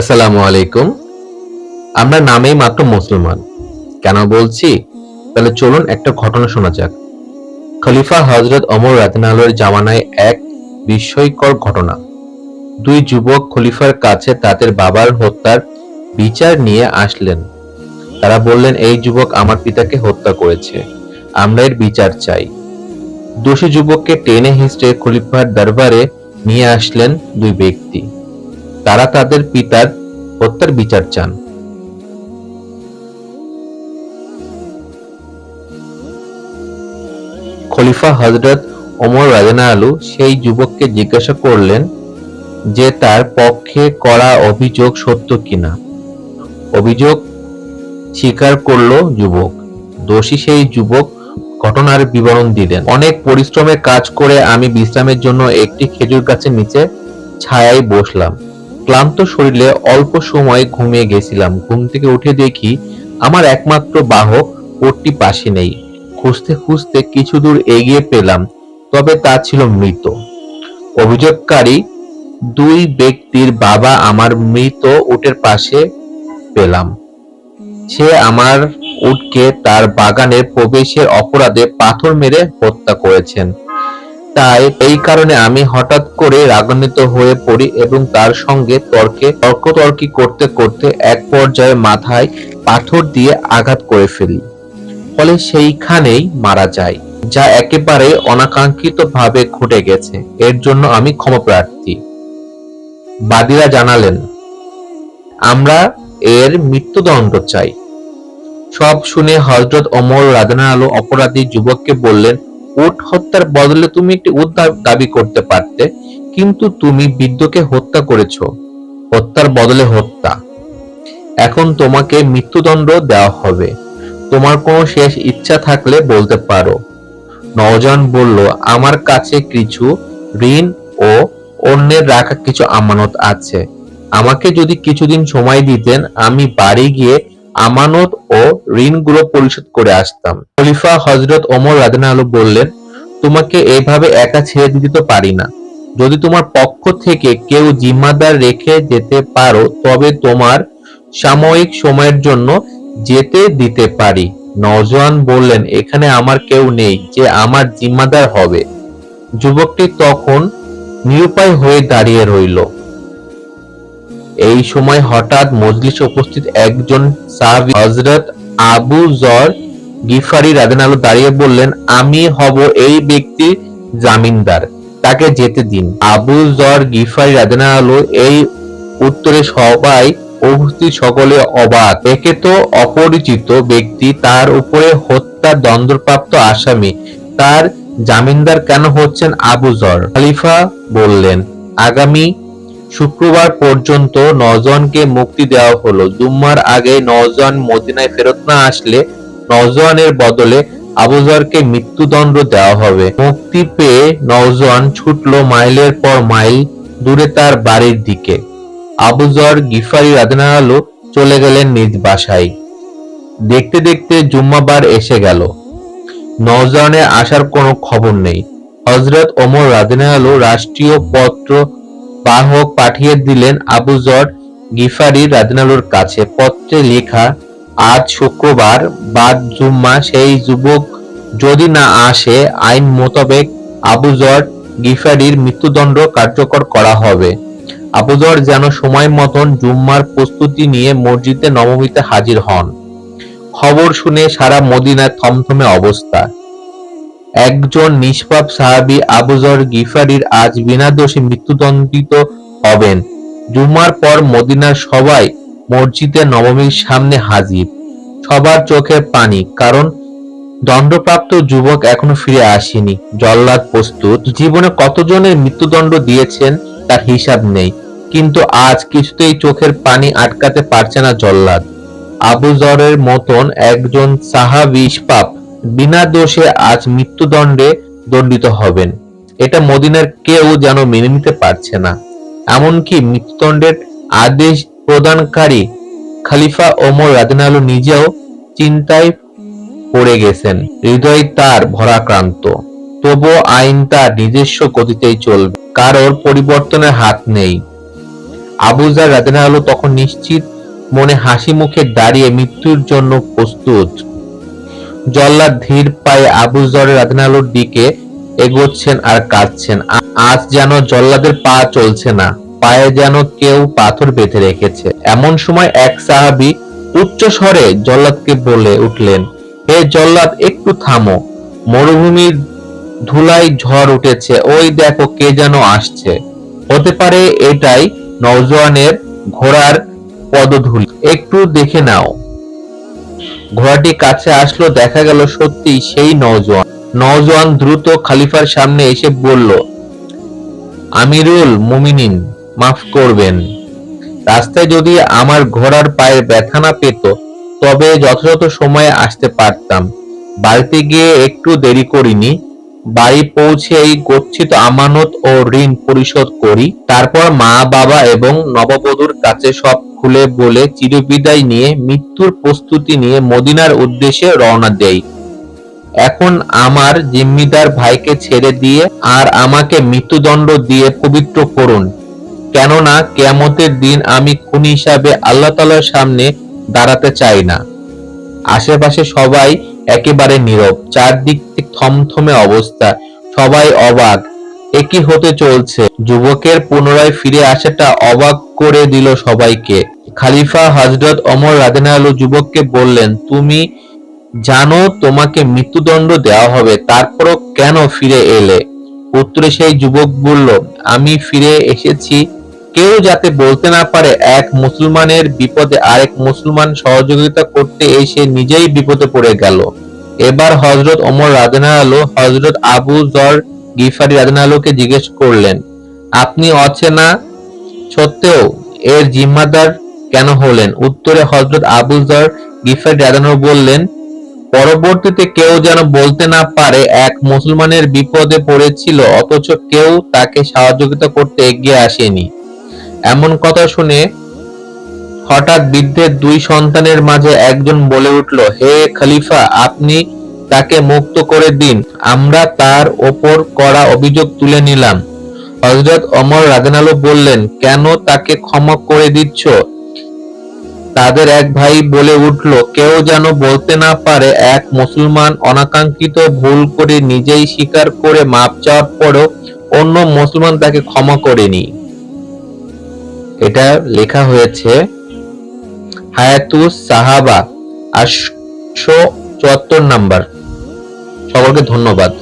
আসসালামু আলাইকুম। আমরা নামেই মাত্র মুসলমান। কেন বলছি? তাহলে চলুন একটা ঘটনা শোনা যাক। খলিফা হজরত অমর রাদিনালের জামানায় এক বিস্ময়কর ঘটনা। দুই যুবক খলিফার কাছে তাদের বাবার হত্যার বিচার নিয়ে আসলেন। তারা বললেন, এই যুবক আমার পিতাকে হত্যা করেছে। আমরা এর বিচার চাই। দোষী যুবককে টেনে হিস্টে খলিফার দরবারে নিয়ে আসলেন দুই ব্যক্তি। তারা তাদের পিতার হত্যার বিচার চান। খলিফা হজরত ওমর রাজানা আলু সেই যুবককে জিজ্ঞাসা করলেন যে তার পক্ষে করা অভিযোগ সত্য কিনা। অভিযোগ স্বীকার করল যুবক। দোষী সেই যুবক ঘটনার বিবরণ দিলেন। অনেক পরিশ্রমে কাজ করে আমি বিশ্রামের জন্য একটি খেজুর গাছের নিচে ছায়ায় বসলাম। ক্লান্ত শরীরে অল্প সময় ঘুমিয়ে গেছিলাম। ঘুম থেকে উঠে দেখি আমার একমাত্র বাহক কোটটি পাশে নেই। খুঁজতে খুঁজতে কিছু দূর এগিয়ে পেলাম, তবে তা ছিল মৃত। অভিযোগকারী দুই ব্যক্তির বাবা আমার মৃত উটের পাশে পেলাম। সে আমার উটকে তার বাগানে প্রবেশের অপরাধে পাথর মেরে হত্যা করেছেন। তাই এই কারণে আমি হঠাৎ করে রাগান্বিত হয়ে পড়ি এবং তার সঙ্গে তর্কে তর্কতর্কি করতে করতে এক পর্যায়ে মাথায় পাথর দিয়ে আঘাত করে ফেলি। ফলে সেইখানেই মারা যায় যা একেবারে অনাকাঙ্ক্ষিত ভাবে ঘটে গেছে। এর জন্য আমি ক্ষমা প্রার্থী। বাদীরা জানালেন, আমরা এর মৃত্যুদণ্ড চাই। সব শুনে হজরত অমর রাদানা আলো অপরাধী যুবককে বললেন উট হত্যার বদলে তুমি একটি উট দাবি করতে পারতে, কিন্তু তুমি বৃদ্ধকে হত্যা করেছ। হত্যার বদলে হত্যা। এখন তোমাকে মৃত্যুদণ্ড দেওয়া হবে। তোমার কোনো শেষ ইচ্ছা থাকলে বলতে পারো। নওজান বলল, আমার কাছে কিছু ঋণ ও অন্যের রাখা কিছু আমানত আছে। আমাকে যদি কিছুদিন সময় দিতেন, আমি বাড়ি গিয়ে আমানত ও ঋণগুলো পরিশোধ করে আসতাম। খলিফা হজরত ওমর রাদিনা আলু বললেন তোমাকে এইভাবে একা ছেড়ে দিতে তো পারি না। যদি তোমার পক্ষ থেকে কেউ জিম্মাদার রেখে যেতে পারো, তবে তোমার সাময়িক সময়ের জন্য যেতে দিতে পারি। নওজোয়ান বললেন, এখানে আমার কেউ নেই যে আমার জিম্মাদার হবে। যুবকটি তখন নিরুপায় হয়ে দাঁড়িয়ে রইল। এই সময় হঠাৎ মজলিসে উপস্থিত একজন সাহাবী হযরত আবু জর গিফারি রাদিয়াল্লাহু দাঁড়িয়ে বললেন, আমি হব এই ব্যক্তির জামিনদার, তাকে যেতে দিন। আবু জর গিফারি রাদিয়াল্লাহু এই উত্তরে সবাই উপস্থিত সকলে অবাক। একে তো অপরিচিত ব্যক্তি, তার উপরে হত্যা দণ্ডপ্রাপ্ত আসামি, তার জামিনদার কেন হচ্ছেন আবু জর? খালিফা বললেন, আগামী শুক্রবার পর্যন্ত নজনকে মুক্তি দেওয়া হলো। জুম্মার আগে নজওয়ান মদিনায় ফেরত না আসলে নজওয়ানের বদলে আবুজরকে মৃত্যুদণ্ড দেওয়া হবে। মুক্তি পেয়ে নওজওয়ান ছুটলো মাইলের পর মাইল দূরে তার বাড়ির দিকে। আবুজর গিফারি রাদিনালু চলে গেলেন নিজ বাসায়। দেখতে দেখতে জুম্মাবার এসে গেল। নওজওয়ানের আসার কোনো খবর নেই। হজরত ওমর রাদিনালু রাষ্ট্রীয় পত্র বাহক পাঠিয়ে দিলেন আবুজর গিফারি রাদিনালুর কাছে। পত্রে লেখা আজ শুক্রবার বাদ জুম্মা সেই যুবক যদি না আসে, আইন মোতাবেক আবুজর গিফারির মৃত্যুদণ্ড কার্যকর করা হবে। আবুজর যেন সময় মতন জুম্মার প্রস্তুতি নিয়ে মসজিদে নবমীতে হাজির হন। খবর শুনে সারা মদিনায় থমথমে অবস্থা। একজন নিষ্পাপ সাহাবি আবুজর গিফারির আজ বিনা দোষে মৃত্যুদণ্ডিত হবেন। জুম্মার পর মদিনার সবাই মসজিদে নবমীর সামনে হাজির। সবার চোখে পানি, কারণ দণ্ডপ্রাপ্ত যুবক এখনও ফিরে আসেনি। জল্লাদ প্রস্তুত। জীবনে কতজনের মৃত্যুদণ্ড দিয়েছেন তার হিসাব নেই। কিন্তু আজ কিছুতেই চোখের পানি আটকাতে পারছে না জল্লাদ। আবু জরের মতন একজন সাহাবী পাপ বিনা দোষে আজ মৃত্যুদণ্ডে দণ্ডিত হবেন। এটা মদিনার কেউ যেন মেনে নিতে পারছে না। এমনকি মৃত্যুদণ্ডের আদেশ প্রদানকারী খলিফা ওমর রাদিনালু নিজেও চিন্তায় পড়ে গেছেন। হৃদয় তার ভরাক্রান্ত। তবুও আইন তার নিজস্ব গতিতেই চলবে। কারোর পরিবর্তনের হাত নেই। আবুজার রাদিনালু তখন নিশ্চিত মনে হাসি মুখে দাঁড়িয়ে মৃত্যুর জন্য প্রস্তুত। জল্লাদ ধীর পায়ে আবু জরের রাদিনালুর দিকে এগোচ্ছেন আর কাঁদছেন। আজ যেন জল্লাদের পা চলছে না। পায়ে যেন কেউ পাথর বেঁধে রেখেছে। এমন সময় এক সাহাবী উচ্চ স্বরে জল্লাদকে বলে উঠলেন, হে জল্লাদ, একটু থামো। মরুভূমির ধুলাই ঝড় উঠেছে, ওই দেখো কে যেন আসছে। হতে পারে এটাই নওজোয়ানের ঘোড়ার পদধূলি। একটু দেখে নাও। ঘোড়াটি কাছে আসলো, দেখা গেল সত্যি সেই নওজোয়ান। নওজোয়ান দ্রুত খালিফার সামনে এসে বলল, আমিরুল মুমিনিন। মাফ করবেন। রাস্তায় যদি আমার ঘোড়ার পায়ের ব্যথা না পেত, তবে যথাযথ সময়ে আসতে পারতাম। বাড়িতে গিয়ে একটু দেরি করিনি। বাড়ি পৌঁছে এই গচ্ছিত আমানত ও ঋণ পরিশোধ করি। তারপর মা, বাবা এবং নববধূর কাছে সব খুলে বলে চিরবিদায় নিয়ে মৃত্যুর প্রস্তুতি নিয়ে মদিনার উদ্দেশ্যে রওনা দেই। এখন আমার জিম্মিদার ভাইকে ছেড়ে দিয়ে আর আমাকে মৃত্যুদণ্ড দিয়ে পবিত্র করুন। কেননা কেয়ামতের দিন আমি খুনি হিসাবে আল্লাহ তাআলার সামনে দাঁড়াতে চাই না। আশেপাশে সবাই একেবারে নীরব, চারদিক থমথমে অবস্থা, সবাই অবাক। একই হতে চলছে। যুবকের পুনরায় ফিরে আসাটা অবাক করে দিল সবাইকে। খালিফা হযরত ওমর রাদিয়াল্লাহু যুবককে বললেন, তুমি জানো তোমাকে মৃত্যুদণ্ড দেওয়া হবে, তারপরও কেন ফিরে এলে? উত্তরে সেই যুবক বলল, আমি ফিরে এসেছি কেউ যাতে বলতে না পারে এক মুসলমানের বিপদে আরেক মুসলমান সহযোগিতা করতে এসে নিজেই বিপদে পড়ে গেল। এবার হযরত ওমর রাদিয়াল্লাহু হযরত আবু জর গিফারি রাদিয়াল্লাহুকে জিজ্ঞেস করলেন, আপনি অচেনা সত্ত্বেও এর জিম্মাদার কেন হলেন? উত্তরে হজরত আবু জর গিফারি রাদিয়াল্লাহু বললেন, পরবর্তীতে কেউ যেন বলতে না পারে এক মুসলমানের বিপদে পড়েছিল, অথচ কেউ তাকে সহযোগিতা করতে এগিয়ে আসেনি। এমন কথা শুনে হঠাৎ বৃদ্ধের দুই সন্তানের মাঝে একজন বলে উঠল, হে খলিফা, আপনি তাকে মুক্ত করে দিন। আমরা তার ওপর করা অভিযোগ তুলে নিলাম। হযরত ওমর রাদিয়াল্লাহু বললেন, কেন তাকে ক্ষমা করে দিচ্ছ? তাদের এক ভাই বলে উঠল, কেউ যেন বলতে না পারে, এক মুসলমান অনাকাঙ্ক্ষিত ভুল করে নিজেই স্বীকার করে মাপ চাওয়ার পরও অন্য মুসলমান তাকে ক্ষমা করেনি। এটা লেখা হয়েছে হায়াতুস সাহাবা আটশো চুয়াত্তর নাম্বার। সকলকে ধন্যবাদ।